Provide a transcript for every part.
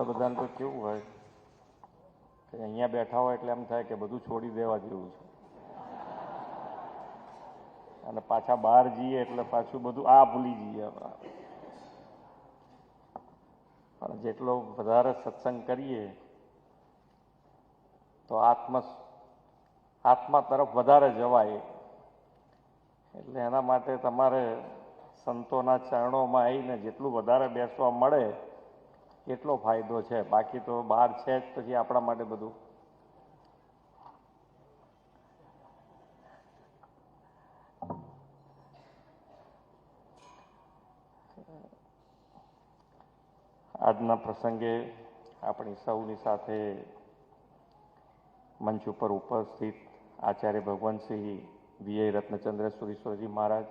આપણે તો કેવું હોય કે અહીંયા બેઠા હોય એટલે એમ થાય કે બધું છોડી દેવા જેવું છે. અને પાછા બહાર જઈએ એટલે પાછું બધું આ ભૂલી જઈએ પણ જેટલો વધારે સત્સંગ કરીએ તો આત્મ આત્મા તરફ વધારે જવાય. એટલે એના માટે તમારે સંતોના ચરણોમાં આવીને જેટલું વધારે બેસવા મળે એટલો ફાયદો છે? બાકી તો બહાર છે જ પછી આપણા માટે બધું. આજના પ્રસંગે આપણી સૌની સાથે મંચ ઉપર ઉપસ્થિત આચાર્ય ભગવાન શ્રી વિજય રત્નચંદ્ર સુરેશ્વરજી મહારાજ,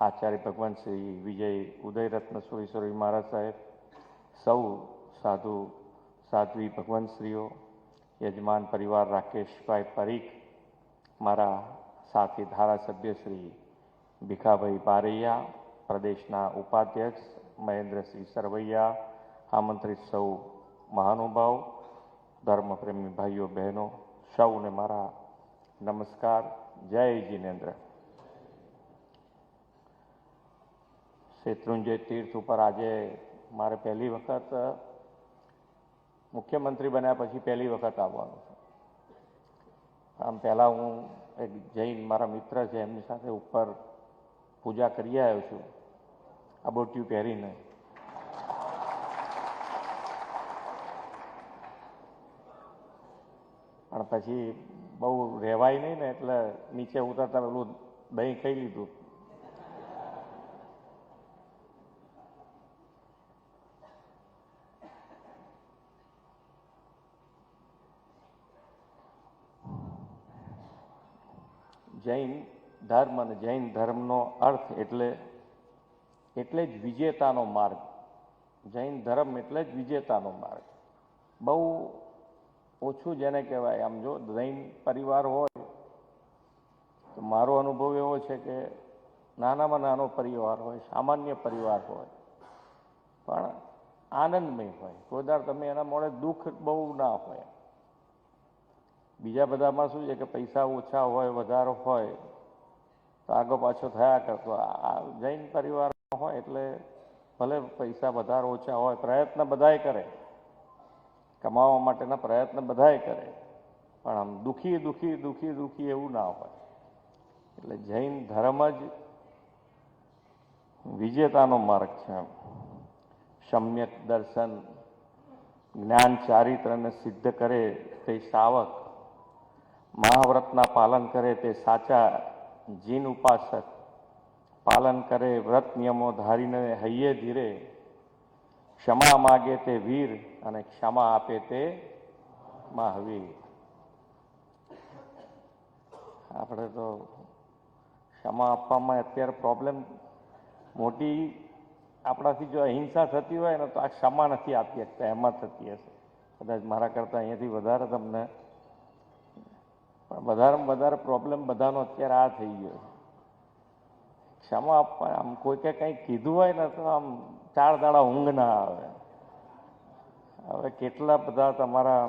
આચાર્ય ભગવાન શ્રી વિજય ઉદય રત્ન સુરેશ્વરજી મહારાજ સાહેબ સૌ સાધુ, સાધ્વી ભગવાનશ્રીઓ, યજમાન પરિવાર રાકેશભાઈ પરીખ, મારા સાથી ધારાસભ્ય શ્રી ભીખાભાઈ બારૈયા, પ્રદેશના ઉપાધ્યક્ષ મહેન્દ્રસિંહ સરવૈયા, આમંત્રિત સૌ મહાનુભાવ, ધર્મપ્રેમી ભાઈઓ, બહેનો, સૌને મારા નમસ્કાર. જય જિનેન્દ્ર. શેત્રુંજય તીર્થ ઉપર આજે મારે પહેલી વખત મુખ્યમંત્રી બન્યા પછી પહેલી વખત આવવાનું છે. આમ પહેલાં હું એક જૈન મારા મિત્ર છે, એમની સાથે ઉપર પૂજા કરી આવ્યો છું. અબોટ્યું પહેરીને. પણ પછી બહુ રહેવાય નહીં ને એટલે નીચે ઉતરતા પેલું દહીં ખાઈ લીધું. જૈન ધર્મ અને જૈન ધર્મનો અર્થ એટલે એટલે જ વિજેતાનો માર્ગ. જૈન ધર્મ એટલે જ વિજેતાનો માર્ગ. બહુ ઓછું જેને કહેવાય, આમ જો જૈન પરિવાર હોય, તો મારો અનુભવ એવો છે કે નાનામાં નાનો પરિવાર હોય, સામાન્ય પરિવાર હોય, પણ આનંદમય હોય. કોઈ તમે એના મોડે દુઃખ બહુ ના હોય. બીજા બધામાં શું છે કે પૈસા ઓછા હોય, વધારો હોય, તો આગો પાછો થયા કરતો આ જૈન પરિવારમાં હોય એટલે ભલે પૈસા વધારે ઓછા હોય, પ્રયત્ન બધાય કરે. કમાવા માટેના પ્રયત્ન બધાય કરે. પણ આમ દુઃખી દુઃખી દુઃખી દુઃખી એવું ના હોય. એટલે જૈન ધર્મ જ વિજેતાનો માર્ગ છે સમ્યક દર્શન, જ્ઞાન ચારિત્રને સિદ્ધ કરે તે સાવક મહાવ્રતના પાલન કરે તે સાચા જીન ઉપાસક. પાલન કરે, વ્રત નિયમો ધારીને હૈયે ધીરે. ક્ષમા માગે તે વીર અને ક્ષમા આપે તે મહાવીર. આપણે તો ક્ષમા આપવામાં અત્યારે પ્રોબ્લેમ મોટી આપણાથી જો અહિંસા થતી હોય ને તો આ ક્ષમા નથી આપી શકતા એમાં થતી હશે. કદાચ મારા કરતાં અહીંયાથી વધારે તમને પણ વધારેમાં વધારે પ્રોબ્લેમ બધાનો અત્યારે આ થઈ ગયો ક્ષમા આપવા, આમ કોઈકે કંઈ કીધું હોય ને તો આમ ચાર દાડા ઊંઘ ના આવે. હવે કેટલા બધા તમારા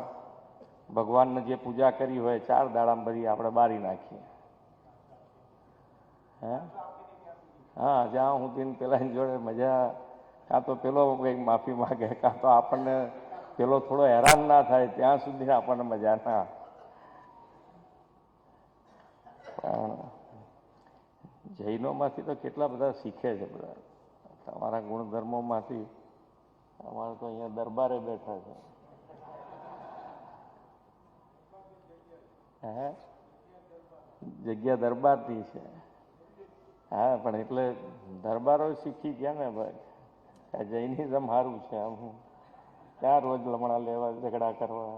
ભગવાનને જે પૂજા કરી હોય ચાર દાડામાં બધી આપણે બારી નાખીએ. હે? હા, જ્યાં હું તીન પેલા જોડે મજા, કાં તો પેલો કંઈક માફી માગે, કાં તો આપણને પેલો થોડો હેરાન ના થાય, ત્યાં સુધી આપણને મજા ના આવે. પણ જૈનોમાંથી તો કેટલા બધા શીખે છે બધા. તમારા ગુણધર્મોમાંથી અમારે તો અહીંયા દરબારે બેઠા છે. હે? જગ્યા દરબારની છે. હા, પણ એટલે દરબારો શીખી ગયા ને ભાઈ. આ જૈનિઝમ સારું છે આમ. ક્યાં રોજ લમણા લેવા, ઝઘડા કરવા?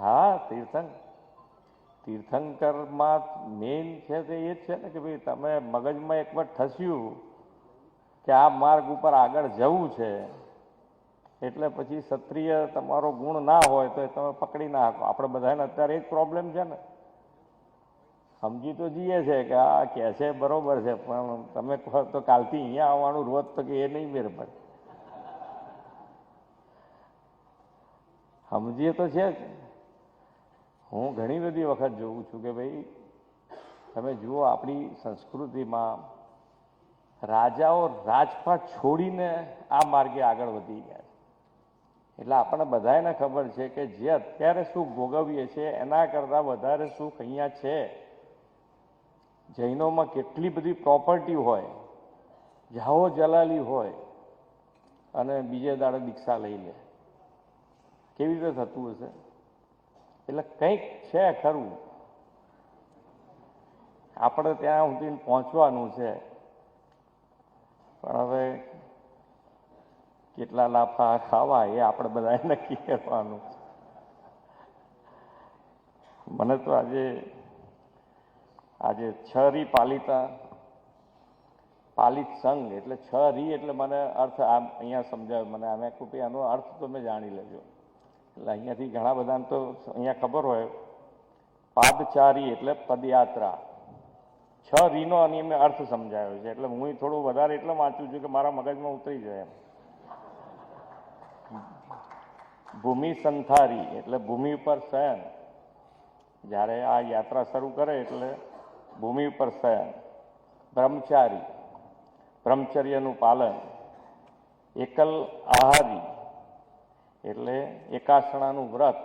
હા તીર્થંક તીર્થંકરમાં મેઇન છે તે એ છે ને કે ભાઈ તમે મગજમાં એકવાર ઠસ્યું કે આ માર્ગ ઉપર આગળ જવું છે, એટલે પછી ક્ષત્રિય તમારો ગુણ ના હોય તો તમે પકડી ના શકો. આપણે બધાને અત્યારે એક પ્રોબ્લેમ છે ને. સમજી તો જઈએ છે કે આ કહે છે બરોબર છે, પણ તમે કહો તો કાલથી અહીંયા આવવાનું રોજ તો કે એ નહીં મેર પડે. સમજીએ તો છે જ. હું ઘણી બધી વખત જોઉં છું કે ભાઈ, તમે જુઓ આપણી સંસ્કૃતિમાં રાજાઓ રાજપાટ છોડીને આ માર્ગે આગળ વધી ગયા છે. એટલે આપણને બધાને ખબર છે કે જે અત્યારે સુખ ભોગવીએ છીએ, એના કરતાં વધારે સુખ અહીંયા છે. જૈનોમાં કેટલી બધી પ્રોપર્ટી હોય જાહો જલાલી હોય, અને બીજે દાડે દીક્ષા લઈ લે. કેવી રીતે થતું હશે? એટલે કંઈક છે ખરું. આપણે ત્યાં સુધી પહોંચવાનું છે. પણ હવે કેટલા લાફા ખાવા એ આપણે બધાએ નક્કી કરવાનું. મને તો આજે આજે છ રી પાલિતા, પાલિત સંઘ, એટલે છ રી એટલે મને અર્થ આમ અહીંયા સમજાવ્યો મને આમે કુપી આનો અર્થ તમે જાણી લેજો. એટલે અહીંયાથી ઘણા બધાને તો અહીંયા ખબર હોય, પાદચારી એટલે પદયાત્રા. છ રીનો અને મેં અર્થ સમજાયો છે, એટલે હું થોડું વધારે એટલે વાંચું છું કે મારા મગજમાં ઉતરી જાય એમ. ભૂમિ સંથારી એટલે ભૂમિ ઉપર શયન. જ્યારે આ યાત્રા શરૂ કરે એટલે ભૂમિ ઉપર શયન. બ્રહ્મચારી, બ્રહ્મચર્યનું પાલન. એકલ આહારી એટલે એકાસણાનું વ્રત,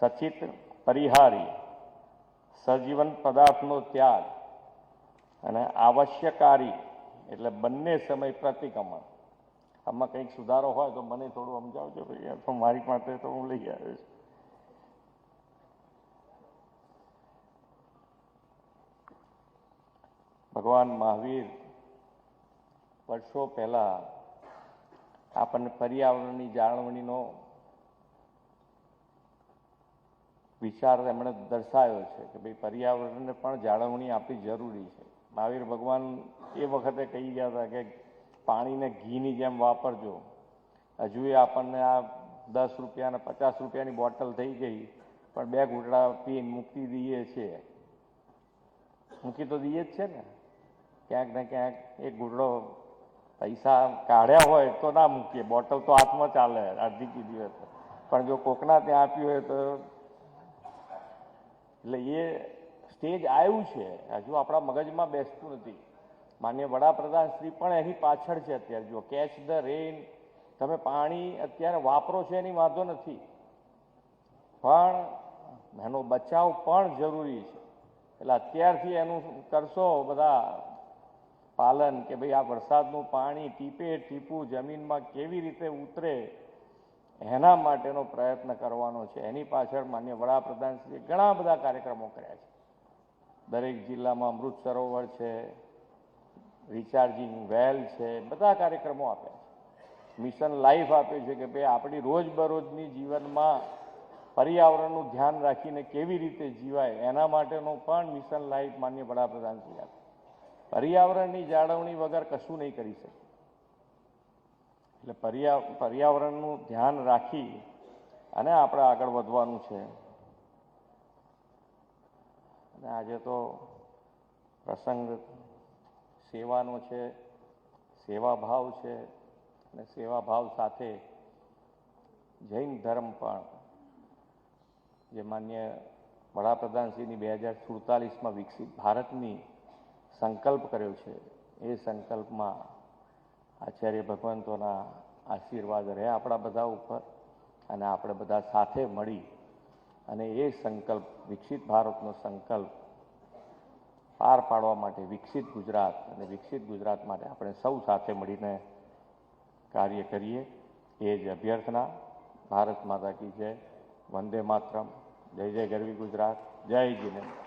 સચિત પરિહારી, સજીવન પદાર્થનો ત્યાગ અને આવશ્યકારી, એટલે બંને સમય પ્રતિક્રમણ. આમાં કંઈક સુધારો હોય તો મને થોડું સમજાવજો ભાઈ તો મારી પાસે તો હું લઈ આવ્યો છું ભગવાન મહાવીર વર્ષો પહેલા આપણને પર્યાવરણની જાળવણીનો વિચાર એમણે દર્શાવ્યો છે કે ભાઈ પર્યાવરણને પણ જાળવણી આપવી જરૂરી છે. મહાવીર ભગવાન એ વખતે કહી ગયા હતા કે પાણીને ઘીની જેમ વાપરજો. હજુ એ આપણને આ દસ રૂપિયા અને પચાસ રૂપિયાની બોટલ થઈ ગઈ, પણ બે ઘૂંટડા પીને મૂકી દઈએ છીએ. મૂકી તો દઈએ જ છે ને. ક્યાંક ને ક્યાંક એક ઘૂંટડો પૈસા કાઢ્યા હોય તો ના મૂકીએ. બોટલ તો હાથમાં ચાલે, અડધી કીધી હોય તો. પણ જો કોકના ત્યાં આપ્યું હોય તો એટલે એ સ્ટેજ આવ્યું છે. હજુ આપણા મગજમાં બેસતું નથી. માન્ય વડાપ્રધાન શ્રી પણ એની પાછળ છે અત્યારે. જો કેચ ધ રેન તમે પાણી અત્યારે વાપરો છો એની વાંધો નથી. પણ એનો બચાવ પણ જરૂરી છે. એટલે અત્યારથી એનું કરશો બધા પાલન કે ભાઈ આ વરસાદનું પાણી ટીપે ટીપું જમીનમાં કેવી રીતે ઉતરે, એના માટેનો પ્રયત્ન કરવાનો છે. એની પાછળ માન્ય વડાપ્રધાનશ્રીએ ઘણા બધા કાર્યક્રમો કર્યા છે. દરેક જિલ્લામાં અમૃત સરોવર છે, રિચાર્જિંગ વેલ છે, બધા કાર્યક્રમો આપ્યા છે. મિશન લાઈફ આપ્યું છે કે ભાઈ આપણી રોજબરોજની જીવનમાં પર્યાવરણનું ધ્યાન રાખીને કેવી રીતે જીવાય એના માટેનો પણ મિશન લાઈફ માન્ય વડાપ્રધાનશ્રી આપે પર્યાવરણની જાળવણી વગર કશું નહીં કરી શકે. એટલે પર્યા, પર્યાવરણનું ધ્યાન રાખી અને આપણે આગળ વધવાનું છે. અને આજે તો પ્રસંગ સેવાનો છે સેવાભાવ છે અને સેવાભાવ સાથે જૈન ધર્મ પણ, જે માન્ય વડાપ્રધાનશ્રીની બે હજાર સુડતાલીસમાં વિકસિત ભારતની સંકલ્પ કર્યો છે. એ સંકલ્પમાં આચાર્ય ભગવંતોના આશીર્વાદ રહે આપણા બધા ઉપર અને આપણે બધા સાથે મળી અને એ સંકલ્પ, વિકસિત ભારતનો સંકલ્પ પાર પાડવા માટે વિકસિત ગુજરાત અને વિકસિત ગુજરાત માટે આપણે સૌ સાથે મળીને કાર્ય કરીએ. એ જ અભ્યર્થના. ભારત માતા કી જય. વંદે માતરમ. જય જય ગરવી ગુજરાત. જય જીનેન્દ્ર.